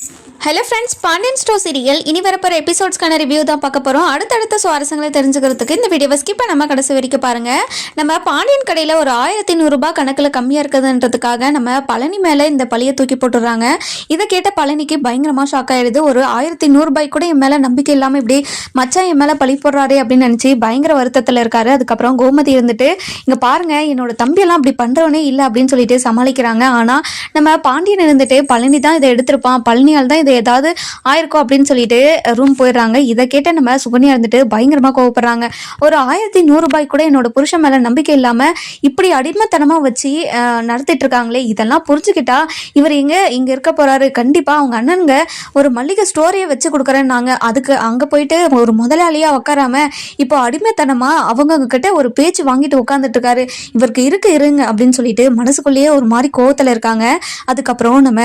Thank you hello friends Pandian store serial இனி வரப்போகிற எபிசோட்ஸ்க்கான review தான் பார்க்க போகிறோம் அடுத்தடுத்த சுவாரஸ்யங்களை தெரிஞ்சுக்கிறதுக்கு இந்த வீடியோவை ஸ்கிப் பண்ணாமல் கடைசி வரைக்கும் பாருங்கள் நம்ம பாண்டியன் கடையில் ஒரு ஆயிரத்தி நூறுரூபா கணக்கில் கம்மியாக இருக்குதுன்றதுக்காக நம்ம பழனி மேலே இந்த பழியை தூக்கி போட்டுடுறாங்க. இதை கேட்ட பழனிக்கு பயங்கரமாக ஷாக் ஆகிடுது ஒரு ஆயிரத்தி நூறுபாய்க்கு கூட என் மேலே நம்பிக்கை இல்லாமல் இப்படி மச்சான் என் மேலே பழி போடுறாரே அப்படின்னு நினச்சி பயங்கர வருத்தத்தில் இருக்காரு. அதுக்கப்புறம் கோமதி இருந்துட்டு இங்கே பாருங்கள் என்னோட தம்பியெல்லாம் அப்படி பண்ணுறவனே இல்லை அப்படின்னு சொல்லிட்டு சமாளிக்கிறாங்க. ஆனால் நம்ம பாண்டியன் இருந்துட்டு பழனி தான் இதை எடுத்திருப்பான். பழனியால் தான் இது ஏதாவது ஆயிருக்கும் அப்படின்னு சொல்லிட்டு ரூம் போயிடுறாங்க. இதை கேட்ட நம்ம சுகன்யா இருந்துட்டு பயங்கரமாக கோவப்படுறாங்க. ஒரு ஆயிரத்தி நூறுரூபாய் கூட என்னோட புருஷன் மேலே நம்பிக்கை இல்லாமல் இப்படி அடிமைத்தனமாக வச்சு நடத்திட்டு இருக்காங்களே இதெல்லாம் புரிஞ்சுக்கிட்டா இவர் எங்க இங்கே இருக்க போறாரு. கண்டிப்பாக அவங்க அண்ணனுங்க ஒரு மல்லிகை ஸ்டோரியை வச்சு கொடுக்குறேன்னாங்க. அதுக்கு அங்கே போயிட்டு ஒரு முதலாளியாக உட்காராம இப்போ அடிமைத்தனமாக அவங்க கிட்ட ஒரு பேச்சு வாங்கிட்டு உட்காந்துட்டு இருக்காரு. இவருக்கு இருக்கு இருங்க அப்படின்னு சொல்லிட்டு மனசுக்குள்ளேயே ஒரு மாதிரி கோவத்தில் இருக்காங்க. அதுக்கப்புறம் நம்ம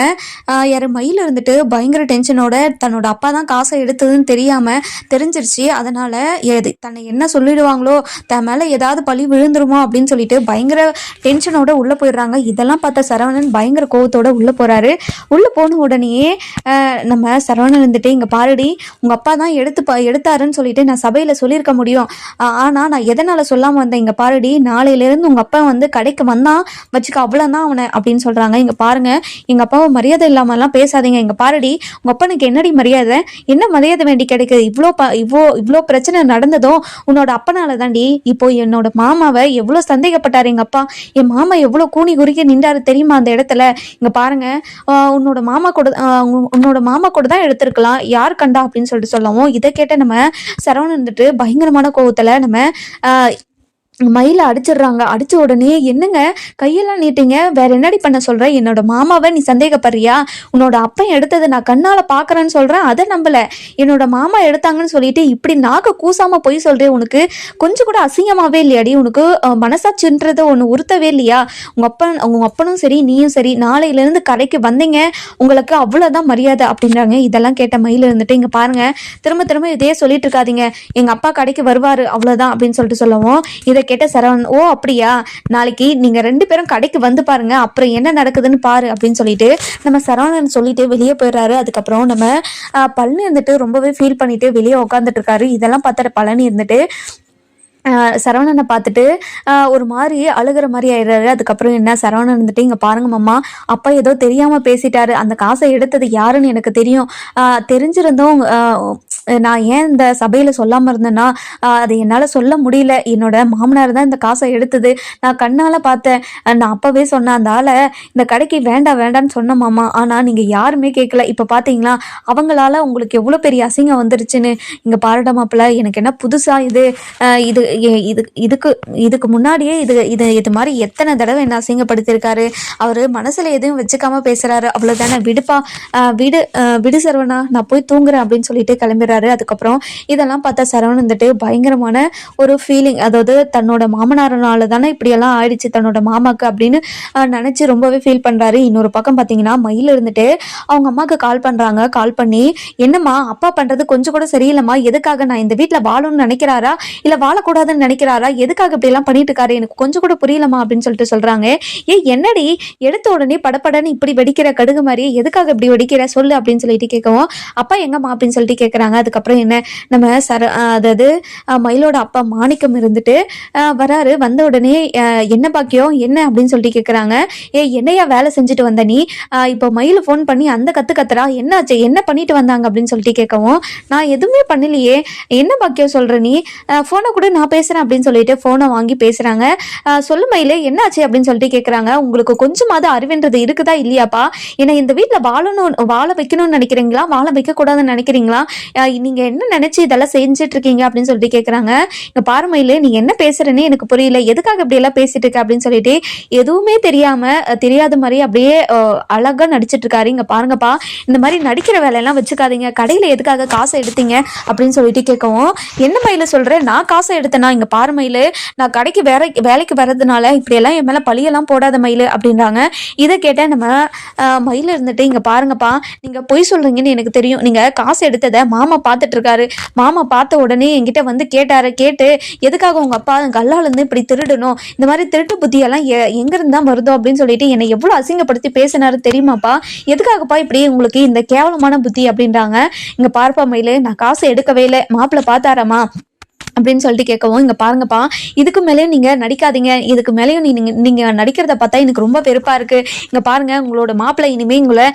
ஆஹ், மயில் இருந்துட்டு பயங்கர டென்ஷனோட தன்னோட அப்பா தான் காசை எடுத்ததுன்னு தெரியாம தெரிஞ்சிருச்சு. அதனால எது தன்னை என்ன சொல்லிடுவாங்களோ தன் மேல ஏதாவது பழி விழுந்துருமோ அப்படின்னு சொல்லிட்டு பயங்கர டென்ஷனோட உள்ள போயிடுறாங்க. இதெல்லாம் பார்த்த சரவணன் பயங்கர கோவத்தோட உள்ள போறாரு. உள்ள போன உடனேயே நம்ம சரவணன் இருந்துட்டு இங்க பாருடி உங்க அப்பா தான் எடுத்து ப- எடுத்தாருன்னு சொல்லிட்டு நான் சபையில சொல்லியிருக்க முடியும். ஆனால் ஆனா நான் எதனால சொல்லாம வந்தேன்? இங்க பாருடி நாளையிலேருந்து உங்கள் உங்க அப்பா வந்து கடைக்கு வந்தான். வச்சுக்க அவ்வளவுதான் அவனை அப்படின்னு சொல்றாங்க. இங்க பாருங்க எங்க அப்பாவை மரியாதை இல்லாமலாம் பேசாதீங்க. இங்க பாருடி உங்க அப்பனுக்கு என்னடி மரியாதை? என்ன மரியாதை வேண்டி கிடைக்குது? இவ்வளோ ப இவ்வளோ இவ்வளோ பிரச்சனை நடந்ததும் உன்னோட அப்பனால தாண்டி இப்போ என்னோட மாமாவை எவ்வளோ சந்தேகப்பட்டாரு எங்க அப்பா. என் மாமா எவ்வளோ கூனி குறுக்கி நின்றாரு தெரியுமா அந்த இடத்துல? இங்க பாருங்க. உன்னோட மாமா கூட உன்னோட மாமா கூட தான் எடுத்திருக்கலாம். யார் கண்டா அப்படின்னு சொல்லிட்டு சொல்லவும். இதை கேட்ட நம்ம சரவணன் இருந்துட்டு பயங்கரமான கோவத்துல நம்ம மயில அடிச்சிடுறாங்க. அடிச்ச உடனே என்னங்க? கையெல்லாம் நீட்டிங்க. வேற என்னடி பண்ண சொல்ற? என்னோட மாமாவை நீ சந்தேகப்படுறியா? உன்னோட அப்பன் எடுத்ததை நான் கண்ணால பாக்குறேன்னு சொல்றேன். அதை நம்பல. என்னோட மாமா எடுத்தாங்கன்னு சொல்லிட்டு இப்படி நாக்க கூசாம போய் சொல்றேன் உனக்கு. கொஞ்சம் கூட அசிங்கமாவே இல்லையாடி? உனக்கு மனசா மனசாட்சின்றது ஒன்று உறுத்தவே இல்லையா? உங்க அப்பன் உங்க அப்பனும் சரி நீயும் சரி நாளையில இருந்து கடைக்கு வந்தீங்க. உங்களுக்கு அவ்வளவுதான் மரியாதை அப்படின்றாங்க. இதெல்லாம் கேட்ட மயில இருந்துட்டு இங்க பாருங்க. திரும்ப திரும்ப இதே சொல்லிட்டு இருக்காதீங்க. எங்க அப்பா கடைக்கு வருவாரு. அவ்வளவுதான் அப்படின்னு சொல்லிட்டு சொல்லவும் இதை கேட்ட சரவணன் ஓ அப்படியா? நாளைக்கு நீங்க ரெண்டு பேரும் கடைக்கு வந்து பாருங்க அப்புறம் என்ன நடக்குதுன்னு பாரு அப்படின்னு சொல்லிட்டு நம்ம சரவணன் சொல்லிட்டு வெளியே போயிடுறாரு. அதுக்கப்புறம் நம்ம பழனி இருந்துட்டு ரொம்பவே ஃபீல் பண்ணிட்டு வெளியே உட்காந்துட்டு இருக்காரு. இதெல்லாம் பார்த்துட்டு பழனி இருந்துட்டு சரவணனை பார்த்துட்டு ஒரு மாதிரி அழுகிற மாதிரி ஆயிடுறாரு. அதுக்கப்புறம் என்ன சரவணன் வந்துட்டு இங்கே பாருங்க மாமா அப்பா ஏதோ தெரியாமல் பேசிட்டாரு. அந்த காசை எடுத்தது யாருன்னு எனக்கு தெரியும். ஆஹ் தெரிஞ்சிருந்தும் நான் ஏன் இந்த சபையில் சொல்லாமல் இருந்தேன்னா அது என்னால் சொல்ல முடியல. என்னோட மாமனார் தான் இந்த காசை எடுத்தது. நான் கண்ணால் பார்த்தேன். நான் அப்போவே சொன்னேன் அந்த ஆளை இந்த கடைக்கு வேண்டாம் வேண்டாம்னு சொன்ன மாமா. ஆனால் நீங்கள் யாருமே கேட்கல இப்போ பார்த்தீங்களா அவங்களால உங்களுக்கு எவ்வளோ பெரிய அசிங்கம் வந்துருச்சுன்னு. இங்கே பாருடா மாப்பிள்ள எனக்கு என்ன புதுசாக இது. இது இது இதுக்கு இதுக்கு முன்னாடியே இது இது இது மாதிரி எத்தனை தடவை என்ன அசிங்கப்படுத்தியிருக்காரு? அவர் மனசில் எதுவும் வச்சுக்காம பேசுகிறாரு அவ்வளோதானே விடுப்பா விடு விடு சரவணா. நான் போய் தூங்குறேன் அப்படின்னு சொல்லிட்டு கிளம்புறாரு அதுக்கப்புறம் இதெல்லாம் பார்த்தா சரவணன் வந்துட்டு பயங்கரமான ஒரு ஃபீலிங் அதாவது தன்னோட மாமனாரனால தானே இப்படியெல்லாம் ஆயிடுச்சு. தன்னோட மாமாக்கு அப்படின்னு நினச்சி ரொம்பவே ஃபீல் பண்ணுறாரு இன்னொரு பக்கம் பார்த்தீங்கன்னா மயில் இருந்துட்டு அவங்க அம்மாவுக்கு கால் பண்ணுறாங்க கால் பண்ணி என்னம்மா அப்பா பண்ணுறது கொஞ்சம் கூட சரியில்லைம்மா. எதுக்காக நான் இந்த வீட்டில் வாழணும்னு நினைக்கிறாரா? இல்லை வாழக்கூடாது? கூடாதுன்னு நினைக்கிறாரா? எதுக்காக இப்படி எல்லாம் பண்ணிட்டு இருக்காரு? எனக்கு கொஞ்சம் கூட புரியலமா அப்படின்னு சொல்லிட்டு சொல்றாங்க. ஏ என்னடி? எடுத்த உடனே படப்படன்னு இப்படி வெடிக்கிற கடுகு மாதிரி எதுக்காக இப்படி வெடிக்கிற? சொல்லு அப்படின்னு சொல்லிட்டு கேட்கவும் அப்பா எங்கம்மா? அப்படின்னு சொல்லிட்டு கேட்குறாங்க அதுக்கப்புறம் என்ன? நம்ம சர அதாவது மயிலோட அப்பா மாணிக்கம் இருந்துட்டு வராரு. வந்த உடனே என்ன பாக்கியம்? என்ன? அப்படின்னு சொல்லிட்டு கேட்குறாங்க ஏ என்னையா வேலை செஞ்சுட்டு வந்த நீ? இப்போ மயில் ஃபோன் பண்ணி அந்த கத்து கத்துறா? என்னாச்சு? என்ன பண்ணிட்டு வந்தாங்க? அப்படின்னு சொல்லிட்டு கேட்கவும் நான் எதுவுமே பண்ணலையே. என்ன பாக்கியம் சொல்ற நீ? ஃபோனை கூட நான் பேசுறேன் அப்படின்னு சொல்லிட்டு ஃபோனை வாங்கி பேசுறாங்க. ஆஹ் மயிலே என்னாச்சு அப்படின்னு சொல்லிட்டு கேட்குறாங்க உங்களுக்கு கொஞ்சமாவது அறிவுன்றது இருக்குதா இல்லையாப்பா? ஏன்னா இந்த வீட்டில் வாழணும் வாழ வைக்கணும்னு நினைக்கிறீங்களா? வாழ வைக்கக்கூடாதுன்னு நினைக்கிறீங்களா? நீங்கள் நீங்க என்ன நினைச்சு இதெல்லாம் செஞ்சுட்டு இருக்கீங்க அப்படின்னு சொல்லிட்டு கேட்குறாங்க இங்க பாரு மயிலே நீ என்ன பேசுறேன்னு எனக்கு புரியல. எதுக்காக இப்படி எல்லாம் பேசிட்டு இருக்க அப்படின்னு சொல்லிட்டு எதுவுமே தெரியாம தெரியாத மாதிரி அப்படியே அழகாக அழகா நடிச்சிட்டு இருக்காரு இங்க பாருங்கப்பா இந்த மாதிரி நடிக்கிற வேலையெல்லாம் வச்சுக்காதீங்க. கடையில எதுக்காக காசை எடுத்தீங்க அப்படின்னு சொல்லிட்டு கேட்கவும் என்ன மயில சொல்ற? நான் காசை எடுத்தேன்? பேசினா இங்கே பாரு மயில் நான் கடைக்கு வேற வேலைக்கு வர்றதுனால இப்படியெல்லாம் என் மேலே பழியெல்லாம் போடாத மயில் அப்படின்றாங்க. இதை கேட்டால் நம்ம மயில் இருந்துட்டு இங்கே பாருங்கப்பா நீங்கள் பொய் சொல்றீங்கன்னு எனக்கு தெரியும். நீங்கள் காசு எடுத்ததை மாமா பார்த்துட்டு இருக்காரு மாமா பார்த்த உடனே என்கிட்ட வந்து கேட்டாரு கேட்டு எதுக்காக உங்கள் அப்பா கல்லாலேருந்து இப்படி திருடணும்? இந்த மாதிரி திருட்டு புத்தியெல்லாம் எ எங்கேருந்து தான் வருதோ? அப்படின்னு சொல்லிட்டு என்னை எவ்வளோ அசிங்கப்படுத்தி பேசினாரு தெரியுமாப்பா? எதுக்காகப்பா இப்படி உங்களுக்கு இந்த கேவலமான புத்தி? அப்படின்றாங்க. இங்கே பார்ப்பா மயில் நான் காசு எடுக்கவே இல்லை. மாப்பிள்ளை பார்த்தாராமா? அப்படின்னு சொல்லிட்டு கேட்கவும் இங்கே பாருங்கப்பா இதுக்கு மேலேயும் நீங்கள் நடிக்காதீங்க. இதுக்கு மேலேயும் நீங்கள் நீங்கள் நடிக்கிறத பார்த்தா எனக்கு ரொம்ப வெறுப்பாக இருக்குது இங்கே பாருங்கள் உங்களோட மாப்பிள்ளை இனிமேல் உங்களை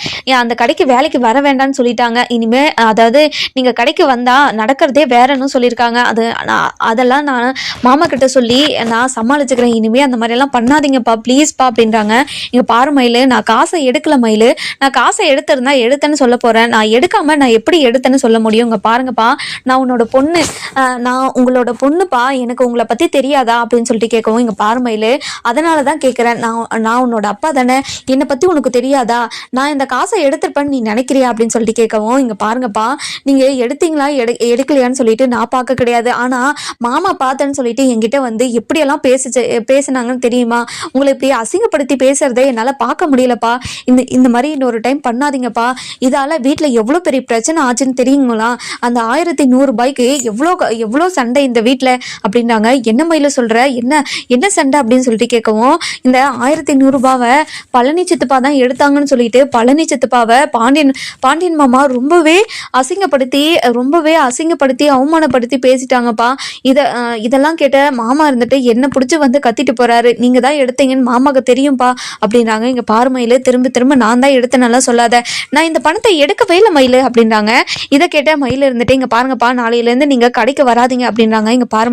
அந்த கடைக்கு வேலைக்கு வர வேண்டாம்னு சொல்லிட்டாங்க. இனிமேல் அதாவது நீங்கள் கடைக்கு வந்தால் நடக்கிறதே வேறன்னு சொல்லியிருக்காங்க. அது நான் அதெல்லாம் நான் மாமா கிட்ட சொல்லி நான் சமாளிச்சுக்கிறேன். இனிமேல் அந்த மாதிரியெல்லாம் பண்ணாதீங்கப்பா ப்ளீஸ்ப்பா அப்படின்றாங்க. இங்கே பாரு மயில் நான் காசை எடுக்கல மயில். நான் காசை எடுத்திருந்தா எடுத்தேன்னு சொல்ல போகிறேன் நான் எடுக்காமல் நான் எப்படி எடுத்தேன்னு சொல்ல முடியும்? இங்கே பாருங்கப்பா நான் உன்னோட பொண்ணு நான் நான் உங்களோட பொண்ணுப்பா எனக்கு உங்களை பற்றி தெரியாதா அப்படின்னு சொல்லிட்டு கேட்கவும் இங்கே பாரு அதனால தான் கேட்குறேன் நான் நான் உன்னோட அப்பா தானே. என்னை பற்றி உனக்கு தெரியாதா? நான் இந்த காசை எடுத்திருப்பேன்னு நீ நினைக்கிறியா அப்படின்னு சொல்லிட்டு கேட்கவும் இங்கே பாருங்கப்பா நீங்கள் எடுத்தீங்களா எடு எடுக்கலையான்னு சொல்லிட்டு நான் பார்க்க கிடையாது. ஆனால் மாமா பார்த்தேன்னு சொல்லிட்டு என்கிட்ட வந்து எப்படியெல்லாம் பேசிச்சு பேசுனாங்கன்னு தெரியுமா? உங்களை இப்படி அசிங்கப்படுத்தி பேசுறதே என்னால் பார்க்க முடியலப்பா. இந்த இந்த மாதிரி இன்னொரு டைம் பண்ணாதீங்கப்பா. இதால் வீட்டில் எவ்வளோ பெரிய பிரச்சனை ஆச்சுன்னு தெரியுங்களா? அந்த ஆயிரத்தி நூறுபாய்க்கு எவ்வளோ எவ்வளோ சண்டை இந்த வீட்டில் அப்படின்னாங்க. என்ன மயில சொல்கிற என்ன என்ன சண்டை? அப்படின்னு சொல்லிட்டு கேட்கவும் இந்த ஆயிரத்தி நூறுரூபாவை பழனி சித்துப்பா தான் எடுத்தாங்கன்னு சொல்லிட்டு பழனி சித்துப்பாவை பாண்டியன் பாண்டியன் மாமா ரொம்பவே அசிங்கப்படுத்தி ரொம்பவே அசிங்கப்படுத்தி அவமானப்படுத்தி பேசிட்டாங்கப்பா. இதை இதெல்லாம் கேட்ட மாமா இருந்துட்டு என்ன பிடிச்சி வந்து கத்திட்டு போறாரு? நீங்க தான் எடுத்தீங்கன்னு மாமாக்கு தெரியும்பா? அப்படின்றாங்க இங்க பாரு மயிலு திரும்ப திரும்ப நான் தான் எடுத்தனால சொல்லாத. நான் இந்த பணத்தை எடுக்கவே இல்லை மயிலு. அப்படின்றாங்க இதை கேட்ட மயில் இருந்துட்டு இங்க பாருங்கப்பா நாளையிலேருந்து நீங்க கடைக்கு வராதீங்க அப்படின்றாங்க. இங்கே பாரு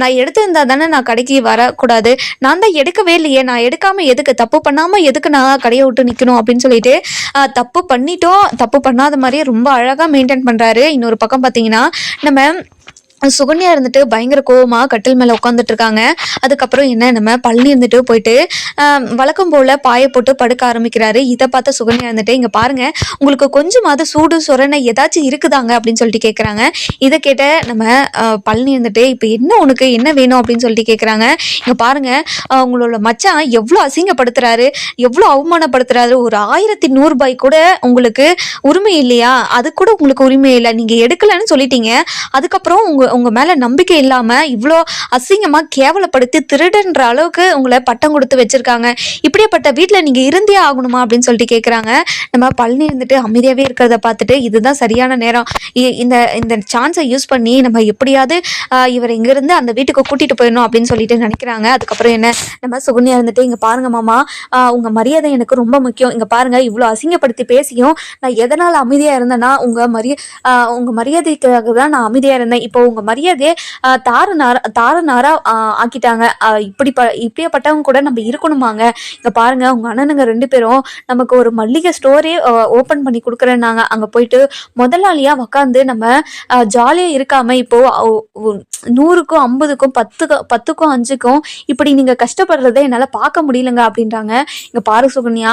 நான் எடுத்திருந்தா தானே நான் கடைக்கு வரக்கூடாது. நான் தான் எடுக்கவே இல்லையே. நான் எடுக்காமல் எதுக்கு? தப்பு பண்ணாமல் எதுக்கு நான் கடையை விட்டு நிற்கணும் அப்படின்னு சொல்லிட்டு தப்பு பண்ணிட்டோம். தப்பு பண்ணாத மாதிரியே ரொம்ப அழகாக மெயின்டைன் பண்ணுறாரு இன்னொரு பக்கம் பார்த்தீங்கன்னா நம்ம சுகன்யா இருந்துட்டு பயங்கர கோவமாக கட்டில் மேலே உட்காந்துட்டு இருக்காங்க. அதுக்கப்புறம் என்ன நம்ம பழனி இருந்துட்டு போயிட்டு வழக்கம் போல பாயை போட்டு படுக்க ஆரம்பிக்கிறாரு. இதை பார்த்த சுகன்யா இருந்துட்டு இங்கே பாருங்க உங்களுக்கு கொஞ்சமாவது சூடு சுரணை ஏதாச்சும் இருக்குதாங்க? அப்படின்னு சொல்லிட்டு கேட்குறாங்க இதை கேட்ட நம்ம பழனி இருந்துட்டு இப்போ என்ன உனக்கு என்ன வேணும்? அப்படின்னு சொல்லிட்டு கேட்குறாங்க இங்கே பாருங்க உங்களோட மச்சான் எவ்வளோ அசிங்கப்படுத்துறாரு எவ்வளோ அவமானப்படுத்துறாரு. ஒரு ஆயிரத்தி நூறுபாய் கூட உங்களுக்கு உரிமை இல்லையா? அது கூட உங்களுக்கு உரிமை இல்லை. நீங்கள் எடுக்கலைன்னு சொல்லிட்டீங்க. அதுக்கப்புறம் உங்க உங்க மேல நம்பிக்கை இல்லாம இவ்வளோ அசிங்கமா கேவலப்படுத்தி திருடன்ற அளவுக்கு உங்களை பட்டம் கொடுத்து வச்சிருக்காங்க. இப்படியாப்பட்ட வீட்டில் நீங்க இருந்தே ஆகணுமா அப்படின்னு சொல்லிட்டு கேட்குறாங்க நம்ம பழனி இருந்துட்டு அமைதியாகவே இருக்கிறத பார்த்துட்டு இதுதான் சரியான நேரம். இ- இந்த இந்த சான்ஸை யூஸ் பண்ணி நம்ம எப்படியாவது இவர் இவரை இங்கிருந்து அந்த வீட்டுக்கு கூட்டிட்டு போயிடணும் அப்படின்னு சொல்லிட்டு நினைக்கிறாங்க. அதுக்கப்புறம் என்ன? நம்ம சுகுனியா இருந்துட்டு இங்க பாருங்க மாமா உங்க மரியாதை எனக்கு ரொம்ப முக்கியம். இங்க பாருங்க இவ்வளோ அசிங்கப்படுத்தி பேசியும் நான் எதனால் அமைதியா இருந்தேன்னா உங்க மரிய உங்கள் உங்க மரியாதைக்காக தான் நான் அமைதியா இருந்தேன். இப்போ உங்க மரியாதையை ஆஹ் தாறு நாரா ஆக்கிட்டாங்க. இப்படி ப இப்படியாப்பட்டவங்க கூட நம்ம இருக்கணுமாங்க? இங்க பாருங்க உங்க அண்ணனுங்க ரெண்டு பேரும் நமக்கு ஒரு மல்லிகை ஸ்டோரே ஓபன் பண்ணி கொடுக்குறேன்னாங்க. அங்க போயிட்டு முதலாளியா உக்காந்து நம்ம ஜாலியா இருக்காம இப்போ நூறுக்கும் ஐம்பதுக்கும் பத்துக்கும் பத்துக்கும் அஞ்சுக்கும் இப்படி நீங்க கஷ்டப்படுறதை என்னால பார்க்க முடியலங்க அப்படின்றாங்க. இங்க பாரு சுகன்யா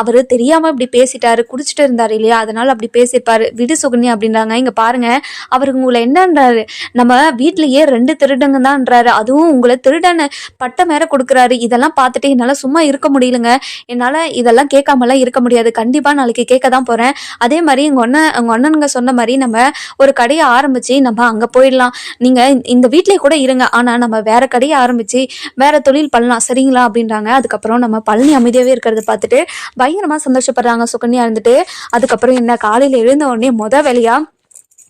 அவர் அவரு தெரியாம இப்படி பேசிட்டாரு குடிச்சிட்டு இருந்தாரு இல்லையா? அதனால அப்படி பேசிப்பாரு. விடு சுகன்யா அப்படின்றாங்க. இங்க பாருங்க அவருக்கு உங்களை என்னன்றாரு? நம்ம வீட்லேயே ரெண்டு திருடங்க தான்ன்றாரு அதுவும் உங்களை திருடன பட்டம் வேற கொடுக்குறாரு. இதெல்லாம் பார்த்துட்டு என்னால் சும்மா இருக்க முடியலங்க. என்னால் இதெல்லாம் கேட்காமலாம் இருக்க முடியாது. கண்டிப்பாக நாளைக்கு கேட்க தான் போகிறேன் அதே மாதிரி எங்கள் அண்ணன் எங்கள் அண்ணனுங்க சொன்ன மாதிரி நம்ம ஒரு கடையை ஆரம்பித்து நம்ம அங்கே போயிடலாம். நீங்கள் இந்த- வீட்டிலே கூட இருங்க. ஆனால் நம்ம வேற கடையை ஆரம்பிச்சு வேற தொழில் பண்ணலாம். சரிங்களா? அப்படின்றாங்க. அதுக்கப்புறம் நம்ம பழனி அமைதியாகவே இருக்கிறத பார்த்துட்டு பயங்கரமாக சந்தோஷப்படுறாங்க. சுகன்யா இருந்துட்டு அதுக்கப்புறம் என்ன காலையில் எழுந்த உடனே முத வேலையாக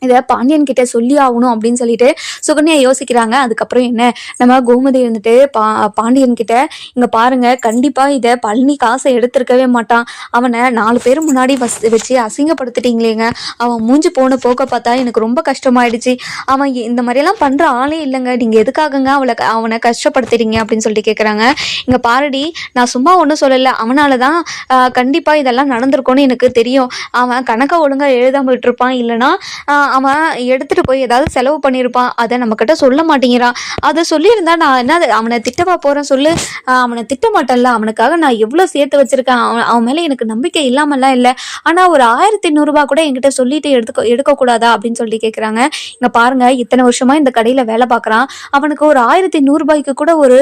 இதை பாண்டியன் கிட்ட சொல்லி ஆகணும் அப்படின்னு சொல்லிட்டு சுகன்யா யோசிக்கிறாங்க. அதுக்கப்புறம் என்ன? நம்ம கோமதி இருந்துட்டு பா பாண்டியன் கிட்ட இங்க பாருங்க கண்டிப்பா இதை பழனி காசை எடுத்திருக்கவே மாட்டான். அவனை நாலு பேர் முன்னாடி வச்சு அசிங்கப்படுத்திட்டீங்களேங்க. அவன் மூஞ்சி போன போக்க பார்த்தா எனக்கு ரொம்ப கஷ்டமாயிடுச்சு. அவன் இந்த மாதிரியெல்லாம் பண்ற ஆளே இல்லைங்க. நீங்க எதுக்காகங்க அவளை அவனை கஷ்டப்படுத்துறீங்க? அப்படின்னு சொல்லிட்டு கேட்குறாங்க இங்க பாருடி நான் சும்மா ஒன்றும் சொல்லலை. அவனால தான் கண்டிப்பா இதெல்லாம் நடந்திருக்கும்னு எனக்கு தெரியும். அவன் கணக்கை ஒழுங்கா எழுதாம விட்டுருப்பான். இல்லைன்னா அவன் எடுத்துட்டு போய் ஏதாவது செலவு பண்ணியிருப்பான் அதை நம்மக்கிட்ட சொல்ல மாட்டேங்கிறான். அதை சொல்லியிருந்தா நான் என்ன அவனை திட்டவா போகிறேன் சொல்லு. அவனை திட்ட மாட்டேன்ல. அவனுக்காக நான் எவ்வளோ சேர்த்து வச்சிருக்கேன். அவன் அவன் மேலே எனக்கு நம்பிக்கை இல்லாமல்லாம் இல்லை. ஆனால் ஒரு ஆயிரத்தி நூறுரூபா கூட என்கிட்ட சொல்லிட்டு எடுத்துக்க எடுக்கக்கூடாதா அப்படின்னு சொல்லி கேட்குறாங்க இங்கே பாருங்க இத்தனை வருஷமா இந்த கடையில் வேலை பார்க்குறான் அவனுக்கு ஒரு ஆயிரத்தி நூறுரூபாய்க்கு கூட ஒரு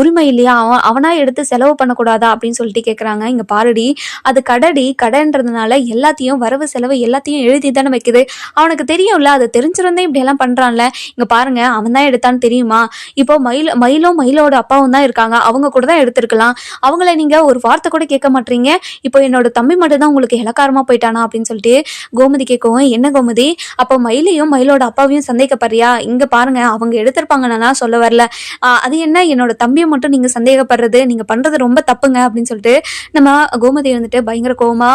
உரிமை இல்லையா? அவன் அவனா எடுத்து செலவு பண்ணக்கூடாதா அப்படின்னு சொல்லிட்டு கேட்குறாங்க இங்கே பாருடி அது கடடி கடைன்றதுனால எல்லாத்தையும் வரவு செலவு எல்லாத்தையும் எழுதி தானே வைக்குது அவனுக்கு தெரியும்ல அது தெரிஞ்சிருந்தே இப்படி எல்லாம் பண்றான்ல. இங்க பாருங்க அவன் தான் எடுத்தான்னு தெரியுமா? இப்போ மயில் மயிலும் மயிலோட அப்பாவும் தான் இருக்காங்க. அவங்க கூட தான் எடுத்திருக்கலாம். அவங்கள நீங்க ஒரு வார்த்தை கூட கேட்க மாட்டீங்க. இப்போ என்னோட தம்பி மட்டும் தான் உங்களுக்கு இலக்காரமா போயிட்டானா அப்படின்னு சொல்லிட்டு கோமதி கேட்கவும் என்ன கோமதி? அப்போ மயிலையும் மயிலோட அப்பாவையும் சந்தேகப்படுறியா? இங்க பாருங்க அவங்க எடுத்திருப்பாங்க நான் சொல்ல வரல. அது என்ன? என்னோட தம்பியை மட்டும் நீங்க சந்தேகப்படுறது நீங்க பண்றது ரொம்ப தப்புங்க அப்படின்னு சொல்லிட்டு நம்ம கோமதி வந்துட்டு பயங்கர கோவமா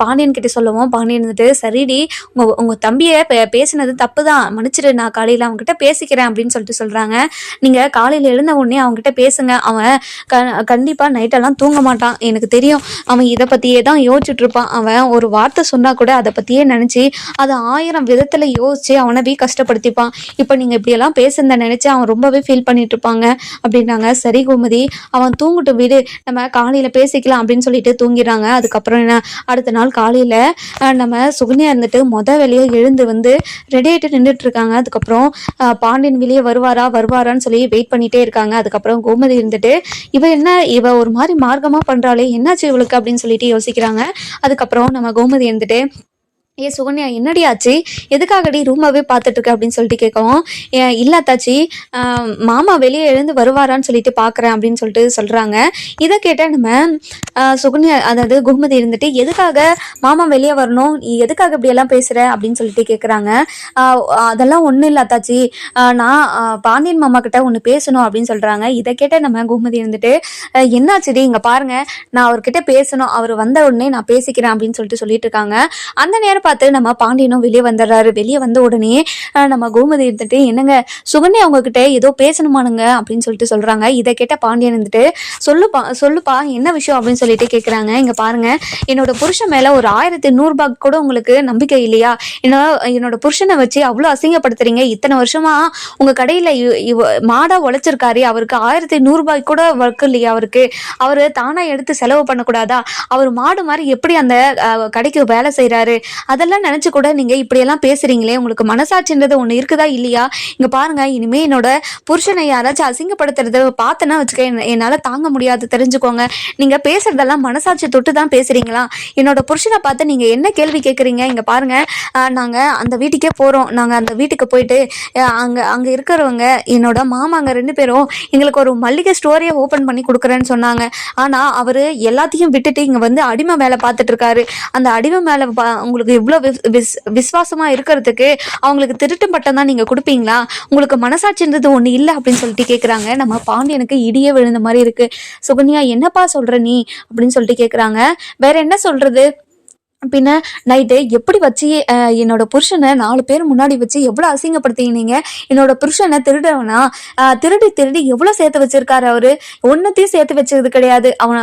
பாண்டியன் கிட்ட சொல்லவும். பாண்டியன் வந்துட்டு சரிடி உங்க உங்கள் தம்பியை பே- பேசினது தப்பு தான் மன்னிச்சிடு நான் காலையில் அவங்ககிட்ட பேசிக்கிறேன் அப்படின்னு சொல்லிட்டு சொல்கிறாங்க நீங்கள் காலையில் எழுந்த உடனே அவங்ககிட்ட பேசுங்க. அவன் க கண்டிப்பாக நைட்டெல்லாம் தூங்க மாட்டான். எனக்கு தெரியும். அவன் இதை பற்றியே தான் யோசிச்சுட்ருப்பான் அவன் ஒரு வார்த்தை சொன்னால் கூட அதை பற்றியே நினச்சி அதை ஆயிரம் விதத்தில் யோசித்து அவனை போய் கஷ்டப்படுத்திப்பான். இப்போ நீங்கள் இப்படியெல்லாம் பேசுனத நினச்சி அவன் ரொம்பவே ஃபீல் பண்ணிட்டு இருப்பாங்க அப்படின்னாங்க. சரி கோமதி அவன் தூங்கிட்டு வீடு. நம்ம காலையில் பேசிக்கலாம் அப்படின்னு சொல்லிட்டு தூங்கிடுறாங்க. அதுக்கப்புறம் என்ன? அடுத்த நாள் காலையில் நம்ம சுகன்யா இருந்துட்டு மொத வெளியே எழுந்து வந்து ரெடி ஆகிட்டு நின்றுட்டு இருக்காங்க அதுக்கப்புறம் பாண்டியன் வெளியே வருவாரா வருவாரான்னு சொல்லி வெயிட் பண்ணிட்டே இருக்காங்க. அதுக்கப்புறம் கோமதி இருந்துட்டு இவ என்ன இவ ஒரு மாதிரி மார்க்கமா பண்றாளே என்னாச்சு இவளுக்கு? அப்படின்னு சொல்லிட்டு யோசிக்கிறாங்க. அதுக்கப்புறம் நம்ம கோமதி இருந்துட்டு ஏ சுகன்யா என்னடி ஆச்சு? எதுக்காகடி ரூமாவே பார்த்துட்டு இருக்க அப்படின்னு சொல்லிட்டு கேட்கவும் "ஏன், இல்லை தாச்சி மாமா வெளியே எழுந்து வருவாரான்னு சொல்லிட்டு பார்க்குறேன் அப்படின்னு சொல்லிட்டு சொல்கிறாங்க இதை கேட்டால் நம்ம சுகன்யா அதாவது குகுமதி இருந்துட்டு எதுக்காக மாமா வெளியே வரணும்? நீ எதுக்காக இப்படியெல்லாம் பேசுகிற அப்படின்னு சொல்லிட்டு கேட்குறாங்க அதெல்லாம் ஒன்றும் இல்லை தாச்சி நான் பாண்டியன் மாமா கிட்ட ஒன்று பேசணும் அப்படின்னு சொல்கிறாங்க இதை கேட்ட நம்ம குகுமதி இருந்துட்டு என்னாச்சுடி? இங்கே பாருங்கள் நான் அவர்கிட்ட பேசணும். அவர் வந்த உடனே நான் பேசிக்கிறேன் அப்படின்னு சொல்லிட்டு சொல்லிட்டு இருக்காங்க. அந்த நேரம் பார்த்து நம்ம பாண்டியனும் வெளியே வந்துடுறாரு. வெளியே வந்த உடனே நம்ம கோமதி இருந்துட்டு என்னங்க சுகன்யா உங்ககிட்ட ஏதோ பேசணுமானுங்க? அப்படின்னு சொல்லிட்டு சொல்றாங்க. இதை கேட்ட பாண்டியன் இருந்துட்டு சொல்லுப்பா சொல்லுப்பா என்ன விஷயம்? அப்படின்னு சொல்லிட்டு கேட்குறாங்க இங்க பாருங்க என்னோட புருஷன் மேல ஒரு ஆயிரத்தி நூறுபா கூட உங்களுக்கு நம்பிக்கை இல்லையா? என்னோட என்னோட புருஷனை வச்சு அவ்வளோ அசிங்கப்படுத்துறீங்க. இத்தனை வருஷமா உங்க கடையில மாடா உழைச்சிருக்காரு. அவருக்கு ஆயிரத்தி நூறுபாய்க்கு கூட ஒர்க் இல்லையா அவருக்கு? அவரு தானா எடுத்து செலவு பண்ணக்கூடாதா? அவர் மாடு மாதிரி எப்படி அந்த கடைக்கு வேலை செய்யறாரு அதெல்லாம் நினைச்சு கூட நீங்க இப்படியெல்லாம் பேசுறீங்களே உங்களுக்கு மனசாட்சின்றது ஒன்று இருக்குதா இல்லையா? இங்க பாருங்க இனிமே என்னோட புருஷனை யாராச்சும் அசிங்கப்படுத்துறத பார்த்தேன்னா வச்சுக்க என்னால் தாங்க முடியாது தெரிஞ்சுக்கோங்க. நீங்க பேசுறதெல்லாம் மனசாட்சி தொட்டு தான் பேசுறீங்களா? என்னோட புருஷனை பார்த்து நீங்க என்ன கேள்வி கேட்குறீங்க இங்க பாருங்க நாங்கள் நாங்க அந்த வீட்டுக்கே போறோம். நாங்க அந்த வீட்டுக்கு போயிட்டு அங்கே அங்க அங்க இருக்கிறவங்க என்னோட மாமாங்க ரெண்டு பேரும் எங்களுக்கு ஒரு மல்லிகை ஸ்டோரியை ஓபன் பண்ணி கொடுக்குறேன்னு சொன்னாங்க. ஆனா அவரு எல்லாத்தையும் விட்டுட்டு இங்க வந்து அடிமை வேலை பார்த்துட்டு இருக்காரு. அந்த அடிமை மேலே பா- உங்களுக்கு இவ்வளோ விஸ் விஸ்வாசமாக இருக்கிறதுக்கு அவங்களுக்கு திருட்டு பட்டம் தான் நீங்கள் கொடுப்பீங்களா? உங்களுக்கு மனசாட்சின்றது ஒன்று இல்லை அப்படின்னு சொல்லிட்டு கேட்குறாங்க நம்ம பாண்டியனுக்கு இடியே விழுந்த மாதிரி இருக்குது சுகன்யா என்னப்பா சொல்கிற நீ? அப்படின்னு சொல்லிட்டு கேட்குறாங்க வேற என்ன சொல்கிறது பின்ன நைட்டு எப்படி வச்சு என்னோட புருஷனை நாலு பேர் முன்னாடி வச்சு எவ்வளோ அசிங்கப்படுத்தினீங்க? என்னோட புருஷனை திருடவனா திருடி திருடி எவ்வளோ சேர்த்து வச்சிருக்காரு அவரு? ஒன்னத்தையும் சேர்த்து வச்சது கிடையாது. அவன்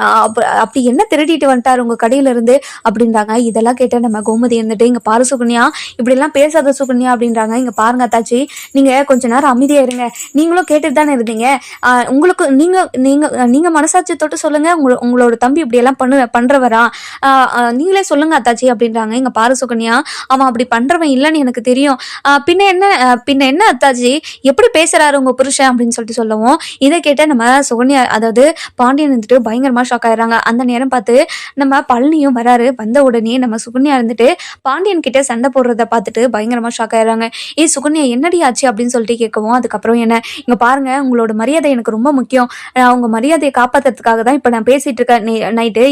அப்படி என்ன திருடிட்டு வந்துட்டாரு உங்க கடையில இருந்து அப்படின்றாங்க. இதெல்லாம் கேட்ட நம்ம கோமதி இருந்துட்டு இங்க பாரு சுகன்யா இப்படிலாம் பேசாத சுகன்யா அப்படின்றாங்க. இங்க பாருங்க தாச்சி நீங்க கொஞ்ச நேரம் அமைதியா இருங்க. நீங்களும் கேட்டுட்டு தானே இருந்தீங்க. உங்களுக்கு நீங்க நீங்க நீங்க மனசாட்சி தொட்டு சொல்லுங்க உங்களோட தம்பி இப்படி எல்லாம் பண்ணு பண்றவரா? நீங்களே சொல்லுங்க அத்தாச்சி அப்படின்றாங்க. எங்க பாரு சுகன்யா அவன் அப்படி பண்றவன் இல்லைன்னு எனக்கு தெரியும். பின்ன என்ன பின்ன என்ன அத்தாச்சி? எப்படி பேசுறாரு உங்க புருஷன் அப்படின்னு சொல்லிட்டு சொல்லவும். இதை கேட்ட நம்ம சுகன்யா அதாவது பாண்டியன் இருந்துட்டு பயங்கரமா ஷாக் ஆயிடுறாங்க. அந்த நேரம் பார்த்து நம்ம பழனியும் வராரு. வந்த உடனே நம்ம சுகன்யா இருந்துட்டு பாண்டியன் கிட்ட சண்டை போடுறத பார்த்துட்டு பயங்கரமா ஷாக் ஆயிடுறாங்க. ஏ சுகன்யா என்னடி ஆச்சு அப்படின்னு சொல்லிட்டு கேட்கவும் அதுக்கப்புறம் என்ன? இங்க பாருங்க உங்களோட மரியாதை எனக்கு ரொம்ப முக்கியம். அவங்க மரியாதையை காப்பாத்துறதுக்காக தான் இப்ப நான் பேசிட்டு இருக்கேன். நைட்டு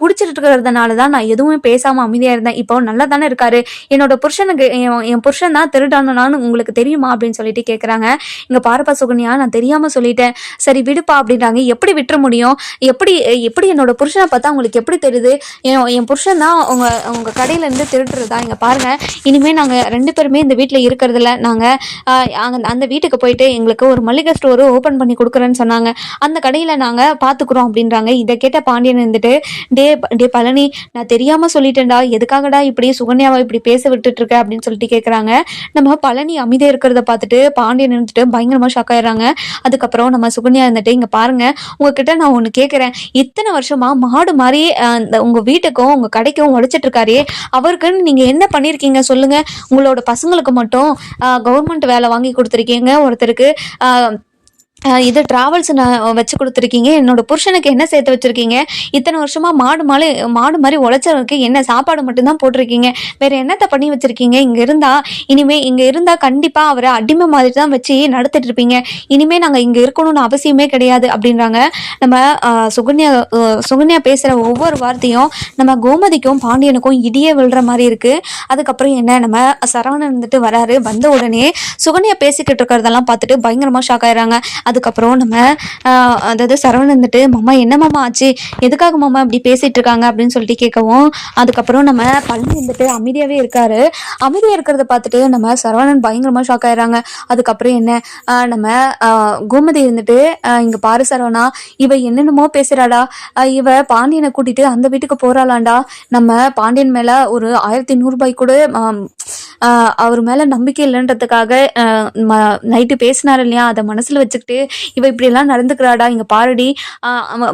குடிச்சிட்டு இருக்கிறதுனால தான் நான் எதுவுமே பேசாம அமைதியா இருந்தேன் இப்போ நல்லா தானே இருக்காரு. என்னோட புருஷனுக்கு என் என் புருஷன் தான் திருடானான்னு உங்களுக்கு தெரியுமா அப்படின்னு சொல்லிட்டு கேட்குறாங்க இங்க பாருப்பா சுகன்யா நான் தெரியாம சொல்லிட்டேன். சரி விடுப்பா அப்படின்றாங்க. எப்படி விட்டுற முடியும்? எப்படி எப்படி என்னோட புருஷனை பார்த்தா உங்களுக்கு எப்படி தெரியுது? என் என் புருஷன் தான் உங்க உங்க கடையில இருந்து திருடுறதா? இங்க பாருங்க. இனிமே நாங்க ரெண்டு பேருமே இந்த வீட்டில் இருக்கிறதுல நாங்க அந்த வீட்டுக்கு போயிட்டு எங்களுக்கு ஒரு மளிகை ஸ்டோர் ஓபன் பண்ணி கொடுக்குறேன்னு சொன்னாங்க. அந்த கடையில நாங்க பாத்துக்கிறோம் அப்படின்றாங்க. இதை கேட்ட பாண்டியன் இருந்துட்டு டே டே பழனி நான் தெரியாம சொல்லிட்டேன்டா எதுக்காகடா இப்படி சுகன்யாவை இப்படி பேச விட்டுட்டு இருக்க அப்படின்னு சொல்லிட்டு கேட்குறாங்க நம்ம பழனி அமைதியாக இருக்கிறத பார்த்துட்டு பாண்டியன் இருந்துட்டு பயங்கரமாக ஷாக் ஆயிடுறாங்க. அதுக்கப்புறம் நம்ம சுகன்யா இருந்துட்டு இங்கே பாருங்க உங்ககிட்ட நான் ஒன்று கேட்குறேன் இத்தனை வருஷமா மாடு மாதிரி இந்த உங்கள் வீட்டுக்கும் உங்கள் கடைக்கும் உழைச்சிட்டு இருக்காரே அவருக்குன்னு நீங்கள் என்ன பண்ணியிருக்கீங்க சொல்லுங்க. உங்களோட பசங்களுக்கு மட்டும் கவர்மெண்ட் வேலை வாங்கி கொடுத்துருக்கீங்க ஒருத்தருக்கு ஆஹ், இது டிராவல்ஸ் நான் வச்சு கொடுத்துருக்கீங்க. என்னோட புருஷனுக்கு என்ன சேர்த்து வச்சிருக்கீங்க? இத்தனை வருஷமா மாடு மாடு மாடு மாதிரி உழைச்சவருக்கு என்ன சாப்பாடு மட்டும்தான் போட்டிருக்கீங்க? வேற என்னத்தை பண்ணி வச்சிருக்கீங்க? இங்க இருந்தா இனிமே இங்க இருந்தா கண்டிப்பா அவரை அடிமை மாதிரி தான் வச்சு நடத்திட்டு இருப்பீங்க. இனிமே நாங்க இங்க இருக்கணும்னு அவசியமே கிடையாது அப்படின்றாங்க. நம்ம சுகன்யா சுகன்யா பேசுற ஒவ்வொரு வார்த்தையும் நம்ம கோமதிக்கும் பாண்டியனுக்கும் இடியே விழுற மாதிரி இருக்கு. அதுக்கப்புறம் என்ன? நம்ம சரவணன் வந்துட்டு வராரு. வந்த உடனே சுகன்யா பேசிக்கிட்டு இருக்கிறதெல்லாம் பார்த்துட்டு பயங்கரமா ஷாக் ஆயிடுறாங்க. அதுக்கப்புறம் நம்ம அதாவது சரவணன் வந்துட்டு மாமா என்ன மாமா ஆச்சு? எதுக்காக மாமா இப்படி பேசிட்டு இருக்காங்க? அப்படின்னு சொல்லிட்டு கேட்கவும் அதுக்கப்புறம் நம்ம பழனி வந்துட்டு அமைதியாகவே இருக்காரு. அமைதியாக இருக்கிறத பார்த்துட்டு நம்ம சரவணன் பயங்கரமாக ஷாக் ஆயிடுறாங்க. அதுக்கப்புறம் என்ன நம்ம கோமதி இருந்துட்டு இங்கே பாரு சரவணா இவ என்னென்னமோ பேசுகிறாடா இவ பாண்டியனை கூட்டிட்டு அந்த வீட்டுக்கு போறாளாண்டா. நம்ம பாண்டியன் மேல ஒரு ஆயிரத்தி நூறுபாய் கூட. அவர் மேல நம்பிக்கை இல்லைன்றதுக்காக நைட்டு பேசினார் இல்லையா? அதை மனசுல வச்சுக்கிட்டு இவ இப்படி எல்லாம் நடந்துக்கிறாடா? இங்க பாருடி.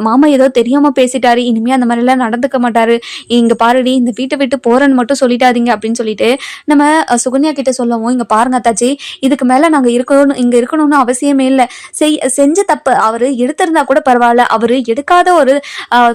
மாமா ஏதோ தெரியாம பேசிட்டாரு. இனிமே அந்த மாதிரி எல்லாம் நடந்துக்க மாட்டாரு. இங்க பாருடி இந்த வீட்டை விட்டு போறேன்னு மட்டும் சொல்லிட்டாதீங்க அப்படின்னு சொல்லிட்டு நம்ம சுகன்யா கிட்ட சொல்லவும் இங்க பாருங்க அத்தாச்சி இதுக்கு மேல நாங்க இருக்கணும் இங்க இருக்கணும்னு அவசியமே இல்லை. செய் செஞ்ச தப்பு அவரு எடுத்திருந்தா கூட பரவாயில்ல. அவரு எடுக்காத ஒரு